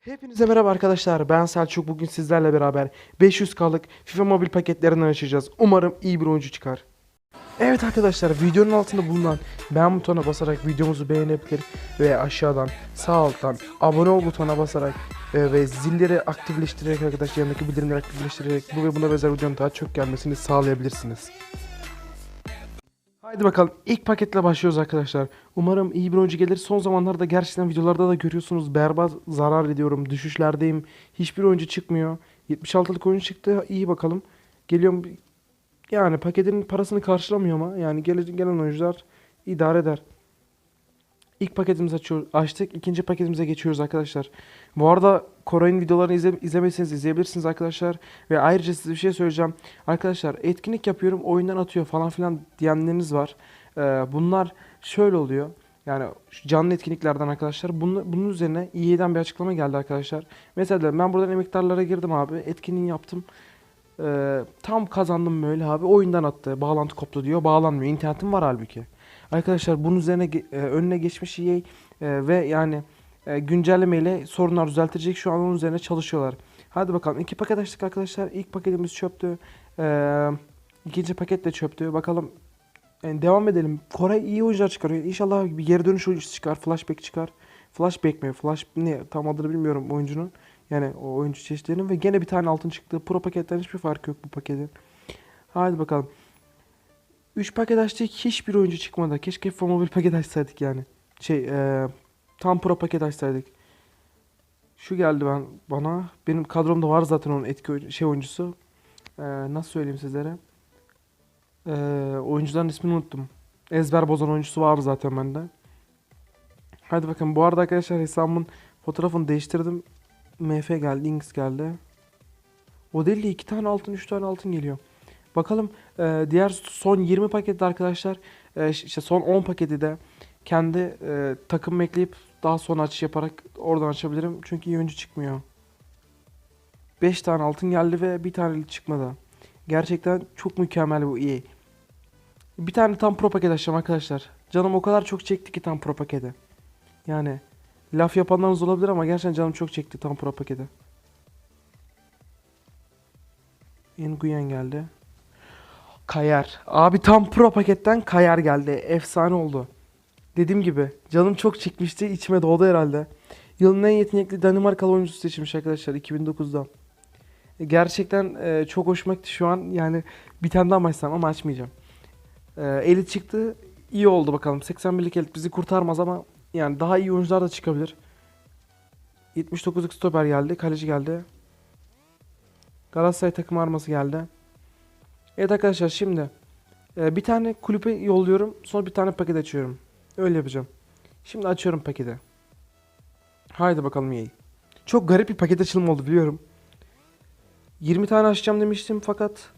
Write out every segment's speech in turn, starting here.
Hepinize merhaba arkadaşlar. Ben Selçuk. Bugün sizlerle beraber 500K'lık FIFA mobil paketlerinden açacağız. Umarım iyi bir oyuncu çıkar. Evet arkadaşlar videonun altında bulunan beğen butonuna basarak videomuzu beğenebilir ve aşağıdan sağ alttan abone ol butonuna basarak e, ve zilleri aktifleştirerek arkadaşlar yanındaki bildirimleri aktifleştirerek bu ve buna benzer videonun daha çok gelmesini sağlayabilirsiniz. Haydi bakalım ilk paketle başlıyoruz arkadaşlar. Umarım iyi bir oyuncu gelir. Son zamanlarda gerçekten videolarda da görüyorsunuz berbat zarar ediyorum. Düşüşlerdeyim. Hiçbir oyuncu çıkmıyor. 76'lık oyuncu çıktı. İyi bakalım. Geliyorum. Yani paketin parasını karşılamıyor ama yani gelen, oyuncular idare eder. İlk paketimizi açıyor, açtık. İkinci paketimize geçiyoruz arkadaşlar. Bu arada Koray'ın videolarını izle, izlemediyseniz izleyebilirsiniz arkadaşlar. Ve ayrıca size bir şey söyleyeceğim. Arkadaşlar etkinlik yapıyorum oyundan atıyor falan filan diyenleriniz var. Ee, bunlar şöyle oluyor. Yani canlı etkinliklerden arkadaşlar. Bunun, bunun üzerine EA'den bir açıklama geldi arkadaşlar. Mesela ben buradan emektarlara girdim abi. Etkinliği yaptım. Ee, tam kazandım böyle abi. Oyundan attı. Bağlantı koptu diyor. Bağlanmıyor. İnternetim var halbuki. Arkadaşlar bunun üzerine e, önüne geçmiş EA e, ve yani e, güncellemeyle sorunlar düzeltecek. Şu an onun üzerine çalışıyorlar. Hadi bakalım. iki paket açtık arkadaşlar. İlk paketimiz çöptü. Ee, ikinci paket de çöptü. Bakalım yani devam edelim. Koray iyi oyuncular çıkarıyor. İnşallah bir geri dönüş oyuncusu çıkar. Flashback çıkar. Flashback mi? Flash ne? Tam adını bilmiyorum oyuncunun. Yani o oyuncu çeşitlerinin ve gene bir tane altın çıktı. Pro paketten hiçbir farkı yok bu paketin. Hadi bakalım. 3 paket açtık. Hiçbir oyuncu çıkmadı. Keşke FIFA mobil paket açsaydık yani. Şey, eee, tam pro paket açsaydık. Şu geldi ben bana. Benim kadromda var zaten onun etki şey oyuncusu. Eee, nasıl söyleyeyim sizlere? Eee oyuncuların ismini unuttum. Ezber bozan oyuncusu var zaten bende. Hadi bakın bu arada arkadaşlar hesabımın fotoğrafını değiştirdim. MF geldi, Links geldi. O değil de 2 tane altın, 3 tane altın geliyor. Bakalım e, diğer son 20 pakette arkadaşlar e, işte son 10 paketi de kendi e, takım ekleyip daha sonra açış yaparak oradan açabilirim. Çünkü iyi çıkmıyor. 5 tane altın geldi ve bir tane çıkmadı. Gerçekten çok mükemmel bu iyi. Bir tane tam pro paket açacağım arkadaşlar. Canım o kadar çok çekti ki tam pro paketi. Yani laf yapanlarınız olabilir ama gerçekten canım çok çekti tam pro paketi. Nguyen geldi. Kayar. Abi tam pro paketten Kayar geldi. Efsane oldu. Dediğim gibi canım çok çekmişti. içime doğdu herhalde. Yılın en yetenekli Danimarkalı oyuncusu seçilmiş arkadaşlar 2009'da. E, Gerçekten e, çok hoşuma gitti şu an. Yani bir tane daha açsam ama açmayacağım. E, elit çıktı. İyi oldu bakalım. 81'lik elit bizi kurtarmaz ama yani daha iyi oyuncular da çıkabilir. 79'luk stoper geldi. Kaleci geldi. Galatasaray takım arması geldi. Evet arkadaşlar şimdi e, bir tane kulüpe yolluyorum. Sonra bir tane paket açıyorum. Öyle yapacağım. Şimdi açıyorum paketi. Haydi bakalım iyi. Çok garip bir paket açılımı oldu biliyorum. 20 tane açacağım demiştim fakat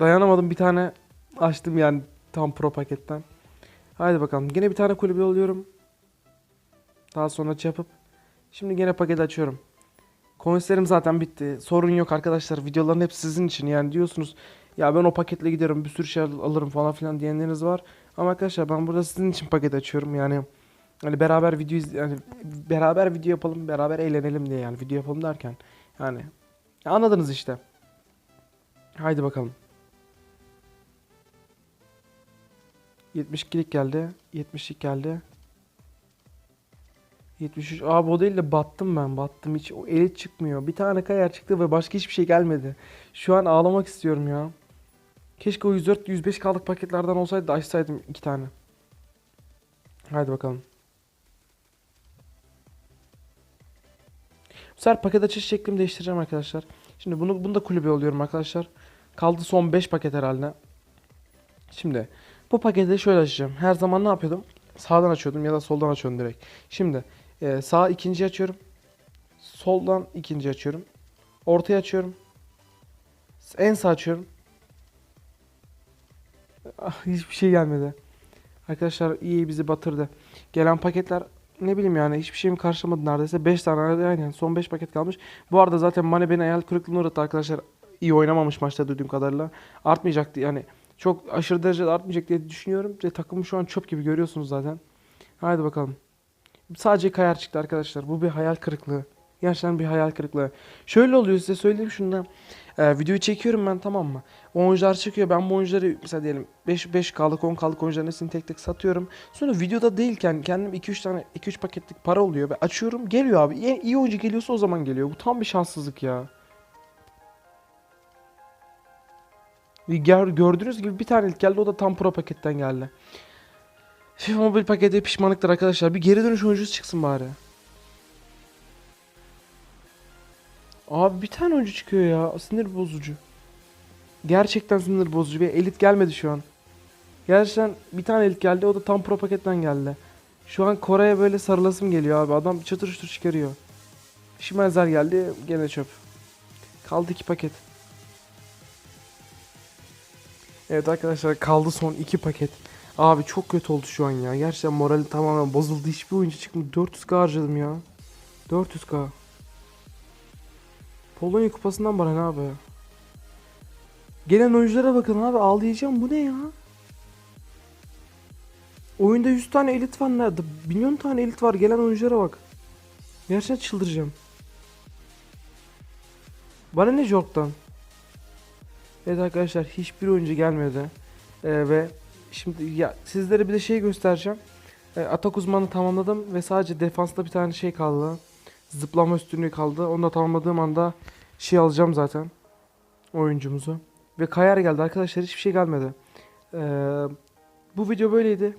dayanamadım bir tane açtım yani tam pro paketten. Haydi bakalım. Yine bir tane kulübe yolluyorum. Daha sonra aç yapıp şimdi gene paket açıyorum. Coinslerim zaten bitti. Sorun yok arkadaşlar. Videoların hepsi sizin için. Yani diyorsunuz ya ben o paketle giderim bir sürü şey al- alırım falan filan diyenleriniz var. Ama arkadaşlar ben burada sizin için paket açıyorum. Yani hani beraber video yani beraber video yapalım, beraber eğlenelim diye yani video yapalım derken yani ya anladınız işte. Haydi bakalım. 72'lik geldi. 70'lik geldi. 73. Abi o değil de battım ben. Battım hiç. O elit çıkmıyor. Bir tane kayar çıktı ve başka hiçbir şey gelmedi. Şu an ağlamak istiyorum ya. Keşke o 104 105 kaldık paketlerden olsaydı açsaydım iki tane. Haydi bakalım. Bu sefer paket açış şeklimi değiştireceğim arkadaşlar. Şimdi bunu bunu da kulübe alıyorum arkadaşlar. Kaldı son 5 paket herhalde. Şimdi bu paketi şöyle açacağım. Her zaman ne yapıyordum? Sağdan açıyordum ya da soldan açıyordum direkt. Şimdi ee, sağ ikinci açıyorum. Soldan ikinci açıyorum. Ortaya açıyorum. En sağ açıyorum. Ah, hiçbir şey gelmedi. Arkadaşlar iyi bizi batırdı. Gelen paketler ne bileyim yani hiçbir şeyimi karşılamadı neredeyse. 5 tane aynen son 5 paket kalmış. Bu arada zaten Mane beni hayal kırıklığına uğrattı arkadaşlar. İyi oynamamış maçta duyduğum kadarıyla. Artmayacaktı yani. Çok aşırı derecede artmayacak diye düşünüyorum. Ve takımı şu an çöp gibi görüyorsunuz zaten. Haydi bakalım. Sadece Kayar çıktı arkadaşlar. Bu bir hayal kırıklığı. Gerçekten bir hayal kırıklığı. Şöyle oluyor size söyleyeyim şundan. Ee, videoyu çekiyorum ben tamam mı? Oyuncular çıkıyor. Ben bu oyuncuları mesela diyelim 5 5K'lık 10K'lık oyuncuların hepsini tek tek satıyorum. Sonra videoda değilken kendim 2-3 tane 2-3 paketlik para oluyor ve açıyorum. Geliyor abi. İyi, iyi oyuncu geliyorsa o zaman geliyor. Bu tam bir şanssızlık ya. Gördüğünüz gibi bir tane ilk geldi o da tam pro paketten geldi. FIFA mobil paketi pişmanlıktır arkadaşlar. Bir geri dönüş oyuncusu çıksın bari. Abi bir tane oyuncu çıkıyor ya. Sinir bozucu. Gerçekten sinir bozucu. Bir elit gelmedi şu an. Gerçekten bir tane elit geldi. O da tam pro paketten geldi. Şu an Kore'ye böyle sarılasım geliyor abi. Adam çatır çatır çıkarıyor. Şimenzer geldi. Gene çöp. Kaldı iki paket. Evet arkadaşlar kaldı son iki paket. Abi çok kötü oldu şu an ya. Gerçekten morali tamamen bozuldu. Hiçbir oyuncu çıkmadı. 400k harcadım ya. 400k. Polonya kupasından bana ne abi? Gelen oyunculara bakın abi ağlayacağım. Bu ne ya? Oyunda 100 tane elit var nerede? Milyon tane elit var. Gelen oyunculara bak. Gerçekten çıldıracağım. Bana ne Jork'tan? Evet arkadaşlar hiçbir oyuncu gelmedi. Ee, ve şimdi ya sizlere bir de şey göstereceğim. Ee, atak uzmanı tamamladım ve sadece defansta bir tane şey kaldı. Zıplama üstünlüğü kaldı. Onu da tamamladığım anda şey alacağım zaten. Oyuncumuzu. Ve Kayar geldi arkadaşlar hiçbir şey gelmedi. Ee, bu video böyleydi.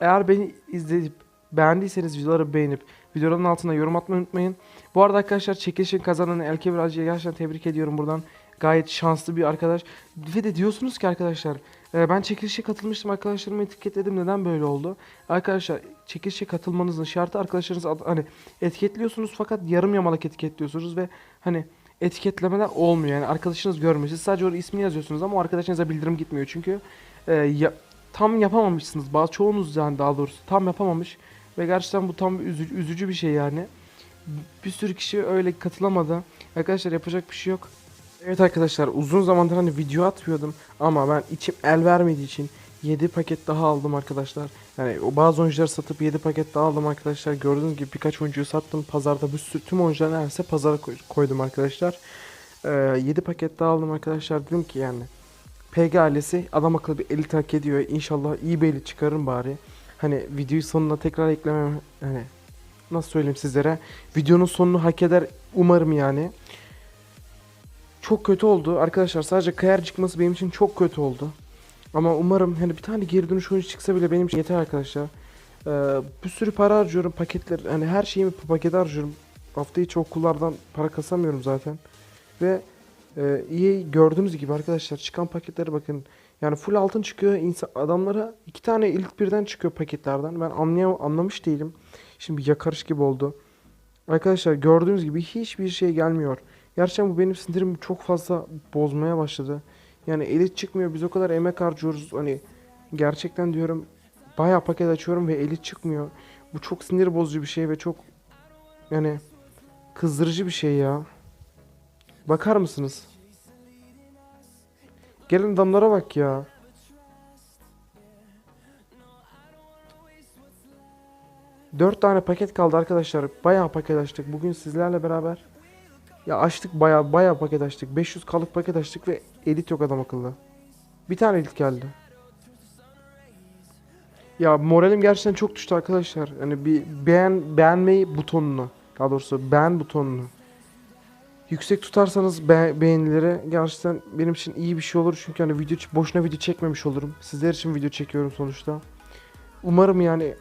Eğer beni izleyip beğendiyseniz videoları beğenip videoların altına yorum atmayı unutmayın. Bu arada arkadaşlar çekilişin kazanan Elkebir Hacı'ya gerçekten tebrik ediyorum buradan. Gayet şanslı bir arkadaş. Ve de diyorsunuz ki arkadaşlar e, ben çekilişe katılmıştım arkadaşlarımı etiketledim neden böyle oldu? Arkadaşlar çekilişe katılmanızın şartı arkadaşlarınız ad- hani etiketliyorsunuz fakat yarım yamalak etiketliyorsunuz ve hani etiketlemeler olmuyor yani arkadaşınız görmüyor. Siz sadece oraya ismini yazıyorsunuz ama o arkadaşınıza bildirim gitmiyor çünkü e, ya- tam yapamamışsınız. Bazı çoğunuz yani daha doğrusu tam yapamamış ve gerçekten bu tam üzücü, üzücü bir şey yani. Bir sürü kişi öyle katılamadı. Arkadaşlar yapacak bir şey yok. Evet arkadaşlar uzun zamandır hani video atmıyordum ama ben içim el vermediği için 7 paket daha aldım arkadaşlar. Yani bazı oyuncuları satıp 7 paket daha aldım arkadaşlar. Gördüğünüz gibi birkaç oyuncuyu sattım. Pazarda bir sürü tüm oyuncuları neredeyse pazara koy- koydum arkadaşlar. Ee, 7 paket daha aldım arkadaşlar. Dedim ki yani PG ailesi adam akıllı bir elit hak ediyor. İnşallah iyi bir elit çıkarırım bari. Hani videoyu sonuna tekrar eklemem hani nasıl söyleyeyim sizlere. Videonun sonunu hak eder umarım yani. Çok kötü oldu. Arkadaşlar sadece kayar çıkması benim için çok kötü oldu. Ama umarım hani bir tane geri dönüş oyuncu çıksa bile benim için yeter arkadaşlar. Ee, bir sürü para harcıyorum paketler. Hani her şeyimi pakete harcıyorum. Hafta içi okullardan para kasamıyorum zaten. Ve e, iyi gördüğünüz gibi arkadaşlar çıkan paketlere bakın. Yani full altın çıkıyor. İnsan, adamlara iki tane ilk birden çıkıyor paketlerden. Ben anlayam anlamış değilim. Şimdi yakarış gibi oldu. Arkadaşlar gördüğünüz gibi hiçbir şey gelmiyor. Gerçekten bu benim sinirimi çok fazla bozmaya başladı. Yani elit çıkmıyor. Biz o kadar emek harcıyoruz. Hani gerçekten diyorum bayağı paket açıyorum ve elit çıkmıyor. Bu çok sinir bozucu bir şey ve çok yani kızdırıcı bir şey ya. Bakar mısınız? Gelin adamlara bak ya. Dört tane paket kaldı arkadaşlar. Bayağı paket açtık. Bugün sizlerle beraber. Ya açtık bayağı bayağı paket açtık. 500 kalık paket açtık ve edit yok adam akıllı. Bir tane edit geldi. Ya moralim gerçekten çok düştü arkadaşlar. Hani bir beğen beğenmeyi butonunu, daha doğrusu beğen butonunu yüksek tutarsanız be- beğenileri gerçekten benim için iyi bir şey olur. Çünkü hani video boşuna video çekmemiş olurum. Sizler için video çekiyorum sonuçta. Umarım yani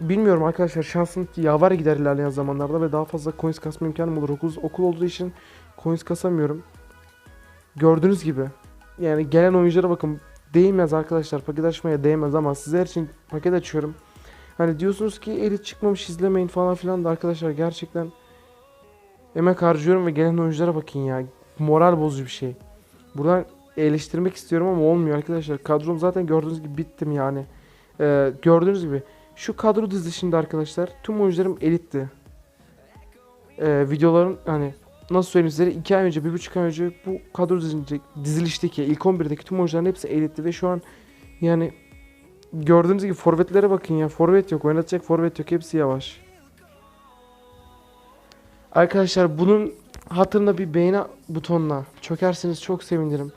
bilmiyorum arkadaşlar şansım yaver gider ilerleyen zamanlarda ve daha fazla coins kasma imkanım olur. Okul, okul olduğu için coins kasamıyorum. Gördüğünüz gibi yani gelen oyunculara bakın değmez arkadaşlar paket açmaya değmez ama sizler için paket açıyorum. Hani diyorsunuz ki elit çıkmamış izlemeyin falan filan da arkadaşlar gerçekten emek harcıyorum ve gelen oyunculara bakın ya. Moral bozucu bir şey. Buradan eleştirmek istiyorum ama olmuyor arkadaşlar. Kadrom zaten gördüğünüz gibi bittim yani. Ee, gördüğünüz gibi şu kadro dizilişinde arkadaşlar tüm oyuncularım elitti. Ee, videoların hani nasıl söyleyeyim size 2 ay önce 1,5 ay önce bu kadro dizilişteki, ilk 11'deki tüm oyuncuların hepsi elitti ve şu an yani gördüğünüz gibi forvetlere bakın ya forvet yok oynatacak forvet yok hepsi yavaş. Arkadaşlar bunun hatırına bir beğeni butonuna çökerseniz çok sevinirim.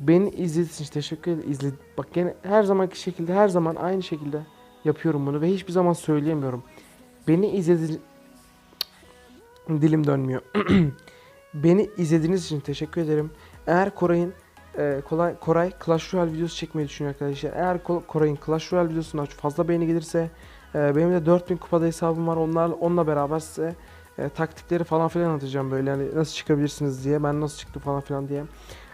Beni izlediğiniz için teşekkür ederim. İzle, bak gene her zamanki şekilde her zaman aynı şekilde yapıyorum bunu ve hiçbir zaman söyleyemiyorum. Beni izlediğiniz dilim dönmüyor. Beni izlediğiniz için teşekkür ederim. Eğer Koray'ın e, Kolay, Koray Clash Royale videosu çekmeyi düşünüyor arkadaşlar. Eğer Ko- Koray'ın Clash Royale videosuna fazla beğeni gelirse e, benim de 4000 kupada hesabım var. Onlar onunla beraber size e, taktikleri falan filan anlatacağım böyle hani nasıl çıkabilirsiniz diye. Ben nasıl çıktım falan filan diye.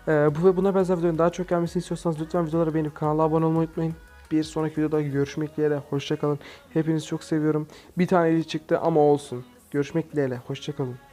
E, bu ve buna benzer videoların daha çok gelmesini istiyorsanız lütfen videoları beğenip kanala abone olmayı unutmayın. Bir sonraki videoda görüşmek dileğiyle. Hoşçakalın. Hepinizi çok seviyorum. Bir tane çıktı ama olsun. Görüşmek dileğiyle. Hoşçakalın.